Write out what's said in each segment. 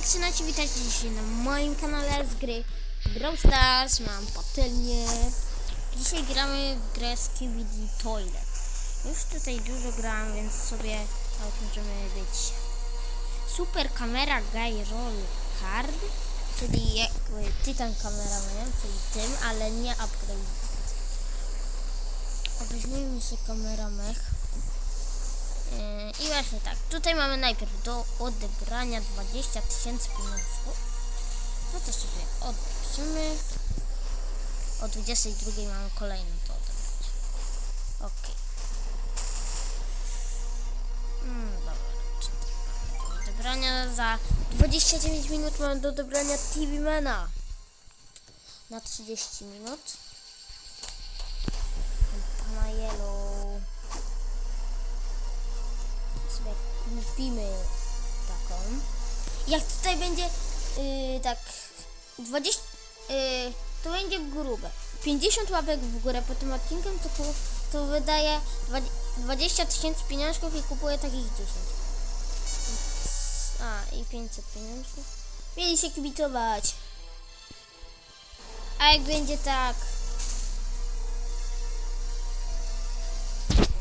Peksynaci, witajcie dzisiaj na moim kanale z gry Brawl Stars, mam patelnię. Dzisiaj gramy w grę Skibidi Toilet. Już tutaj dużo gram, więc sobie nawet możemy być. Super Camera Guy Roll Card Czyli jakby Titan Cameraman, czyli tym, ale nie upgrade. Weźmiemy się kameramech I właśnie tak, tutaj mamy najpierw do odebrania 20 tysięcy pieniążków. No to sobie odbierzemy. O 22 mamy kolejną do odebrać. Ok. Mm, dobra, do odebrania za 29 minut mamy do odebrania TV Mana. Na 30 minut. Pana Yellow kupimy taką. Jak tutaj będzie yy, tak 20, yy, to będzie grube. 50 łapek w górę po tym odcinkiem to, to wydaje 20 tysięcy pieniążków i kupuję takich 10. A, i 500 pieniążków. Mieli się kibitować. A jak będzie tak...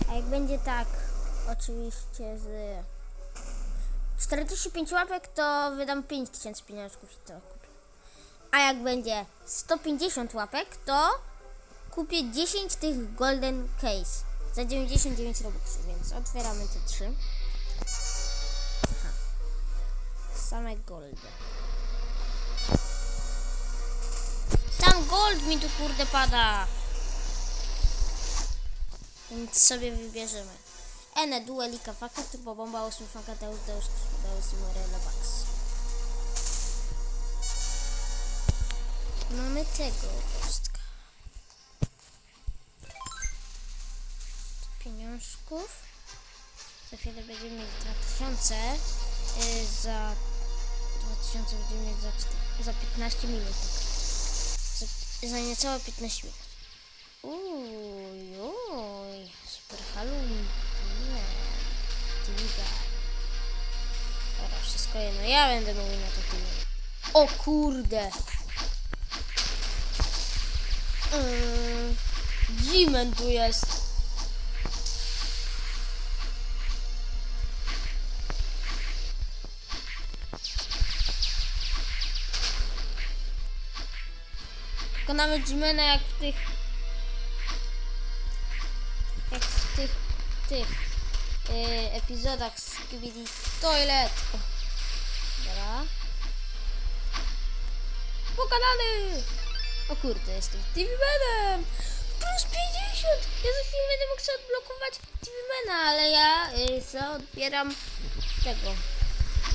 A jak będzie tak, oczywiście z 45 łapek, to wydam 5000 pieniążków i to kupię. A jak będzie 150 łapek, to kupię 10 tych golden case za 99 robuxów, więc otwieramy te trzy. Aha. Same goldy. Tam gold mi tu kurde pada. Więc sobie wybierzemy. Ene, duelika, faka, turbo bomba, 8 faka, deus, deus, deus, morele, bax. Mamy tego kostka. Pieniążków. Za chwilę będziemy mieć 2000. Yy, za 2000 będziemy mieć za, czter- za 15 minut. Za, za niecałe 15 minut. Uj, super Halloween. Tiga. Dobra, wszystko jedno. Ja będę mówił na to Tiga. O kurde. Yy, Jimen tu jest. Wykonamy Jimena jak w tych jak w tych, tych yy, epizodach z Skibidi Toilet. O. Dobra. Pokonany! O kurde, jestem TV-manem! Plus 50! Ja za chwilę będę mógł sobie odblokować TV-mana, ale ja yy, co odbieram tego.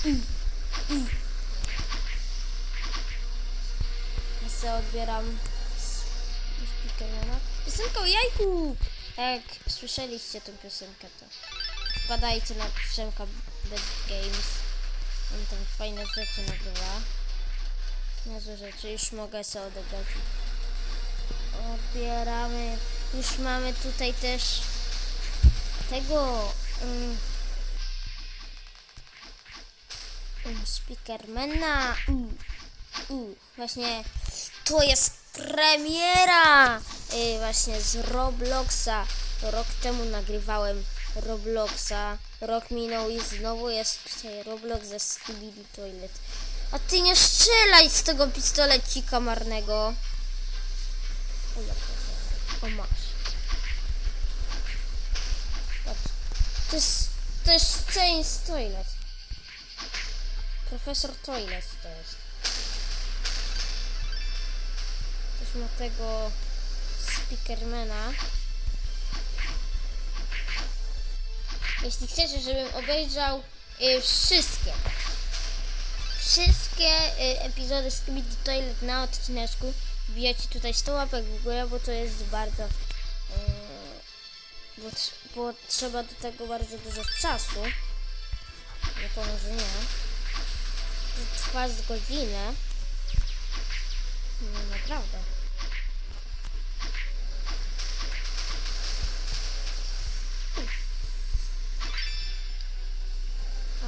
Mm. Ja sobie odbieram z- o jajku! Jak słyszeliście tę piosenkę, to wpadajcie na Przemka Best Games. On tam fajne rzeczy nagrywa. Niezłe rzeczy, już mogę sobie odebrać. Odbieramy. Już mamy tutaj też tego um, Speakermana. U, u, właśnie to jest premiera yy, właśnie z Robloxa. Rok temu nagrywałem Robloxa. Rok minął i znowu jest Roblox ze Skibidi Toilet. A ty nie strzelaj z tego pistolecika marnego. O, ja o masz. Patrz. To jest, to jest Chains Toilet. Profesor Toilet to jest. Też ma tego Speakermana. Jeśli chcecie, żebym obejrzał y, wszystkie wszystkie y, epizody z Skibidi Toilet na odcineczku, wbijacie tutaj 100 łapek w górę, bo to jest bardzo y, bo, bo trzeba do tego bardzo dużo czasu. Nie powiem, że nie. To trwa z godzinę. No naprawdę.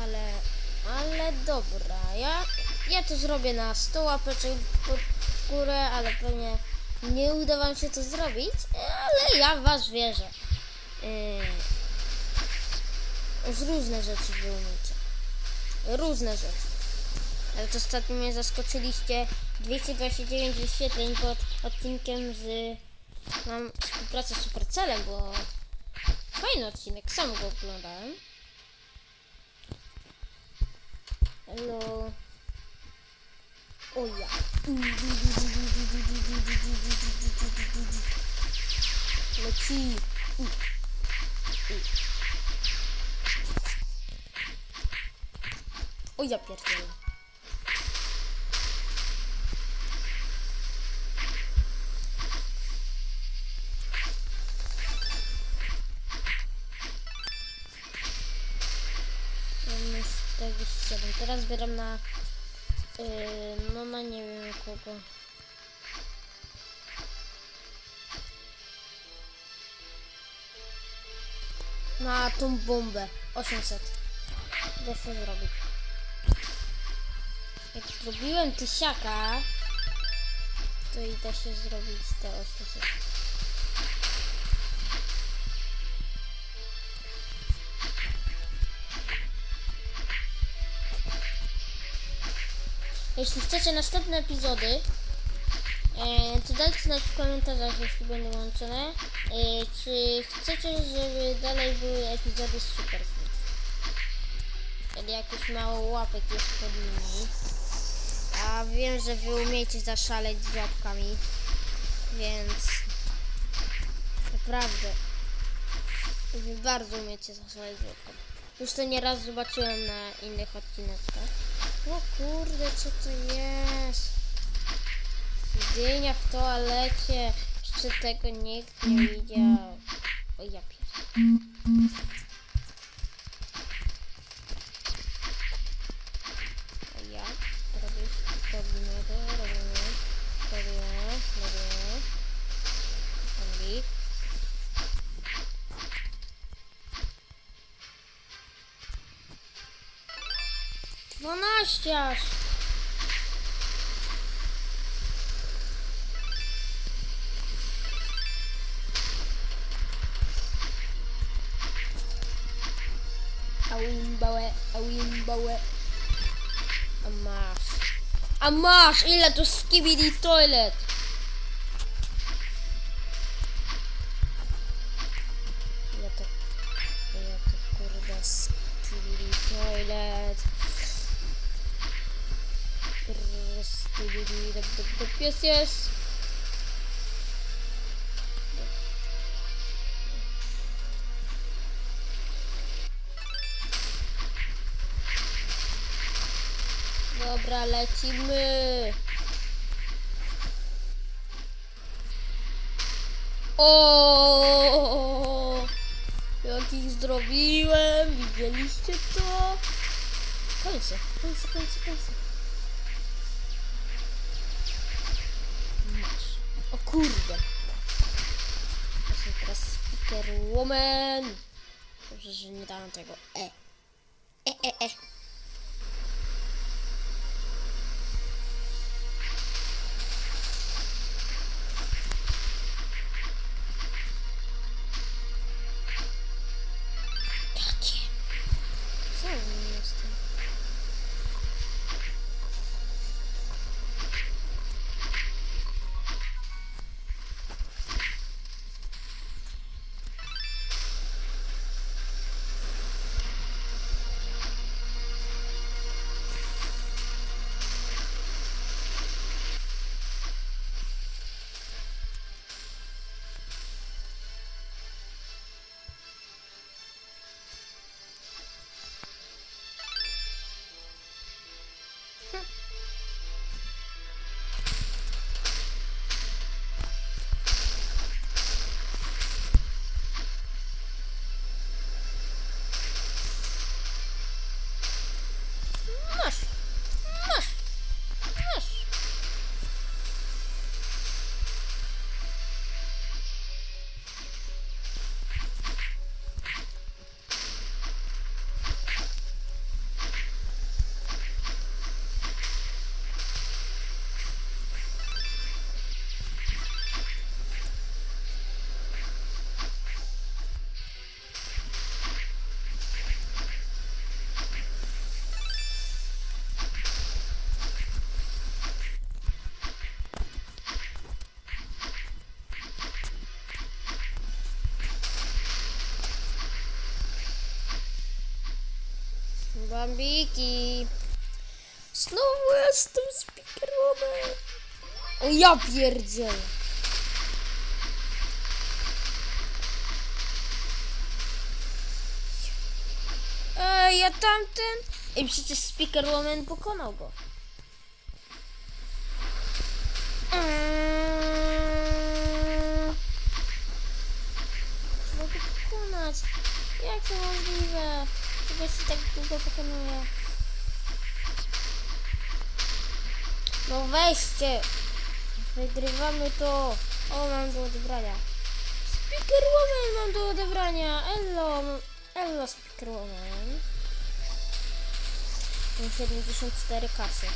Ale Ale dobra, ja, ja to zrobię na 100 łapeczek w gó- w górę, ale pewnie nie uda wam się to zrobić, ale ja was wierzę. Yy, różne rzeczy wy umiecie. Różne rzeczy. To ostatnio mnie zaskoczyliście 229 wyświetleń pod odcinkiem z... Mam współpracę z Supercelem, bo fajny odcinek, sam go oglądałem. Hello. O ja. Leci. O ja pierdzielę. 47. Teraz zbieram na... Yy, no na nie wiem kogo. Na tą bombę. 800. Da się zrobić. Jak zrobiłem tysiaka, to i da się zrobić te 800. Jeśli chcecie następne epizody, e, to dajcie znać w komentarzach, jeśli będą łączone, e, czy chcecie, żeby dalej były epizody z Super. Czyli jakieś mało łapek jest pod nimi. A wiem, że wy umiecie zaszaleć z łapkami, więc naprawdę wy bardzo umiecie zaszaleć z łapkami. Już to nieraz zobaczyłem na innych odcineczkach. O kurde, co to jest? Dynia w toalecie. Jeszcze tego nikt nie widział. O ja pier... Aż. Awimbałe, awimbałe. A masz. A! Ile tu skibidi toilet? Ile to... Ile to kurde skibidi toilet? Dop, jest. Dobra, lecimy. O, jakich zrobiłem, widzieliście to? Kończę, kończę, kończę, kończę. Kurde. Jestem teraz speaker woman. Dobrze, że nie dałem tego e. E, e, e. Bambiki. Znowu jestem speakerwoman. O ja pierdzielę. Ja tamten... Ej, przecież Speakerwoman pokonał go. Eee, Trzeba go pokonać. Jak to możliwe? Się tak długo pokonuje? No weźcie! Wygrywamy to! O, mam do odebrania. Speakerwoman mam do odebrania! Ello! Ello Speakerwoman. Mam 74 kasy.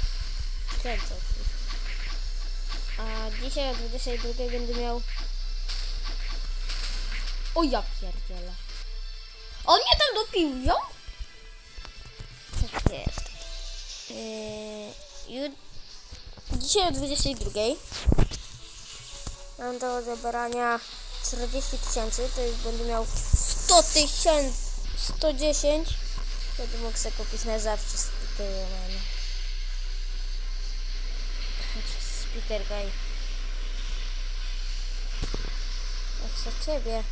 Oczywiście. A dzisiaj o 22 będę miał... O ja pierdzielę. On mnie tam dopił wziął? Jest. Yy. Dzisiaj o 22 mam do odebrania 40 tysięcy, to już będę miał 100 tysięcy, 110. Będę mógł sobie kupić na zawsze Spiderman. Spider Guy. Jak za ciebie.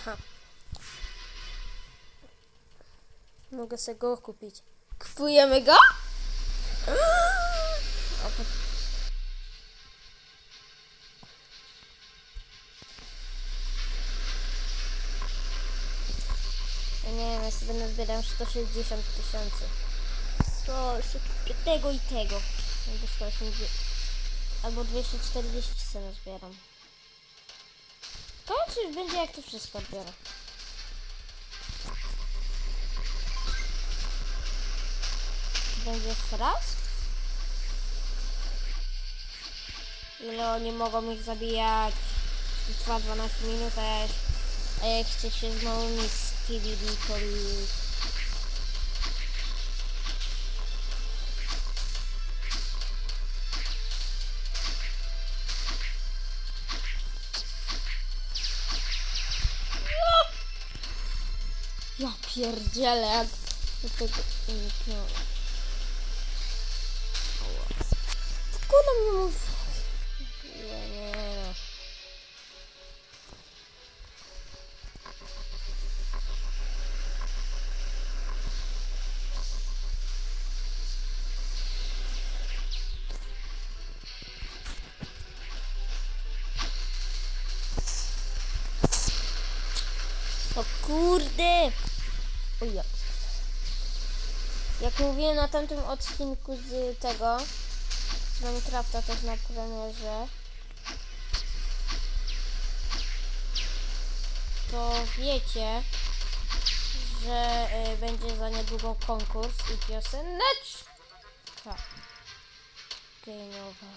Aha. Mogę sobie go kupić. Kupujemy go? Ja nie wiem, ja sobie nazbieram 160 tysięcy. To tego i tego. Albo 180. Albo 240 sobie nazbieram. To czy będzie jak to wszystko odbiorę. Będzie jeszcze raz? Ile oni mogą ich zabijać? Trwa 12 minut, a ja, a ja chcę się skibidi pierdzielę, jak do tego uniknąłem. Kurde mnie mówi. Nie, nie, kurde! O ja. Jak mówiłem na tamtym odcinku z tego, z Minecrafta też na premierze, to wiecie, że y, będzie za niedługo konkurs i pioseneczka. Game over.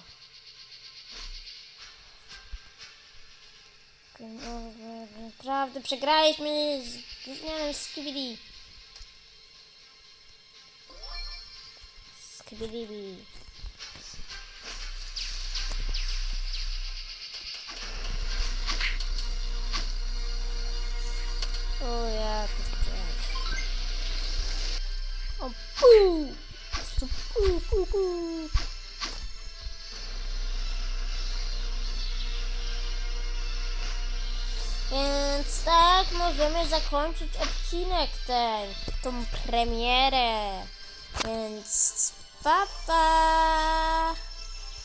Game over. Naprawdę przegraliśmy z gównianym Skibidi. Skibidi. O ja. O pu! Pu, pu, pu. Więc tak możemy zakończyć odcinek ten, tą premierę. Więc Bye bye.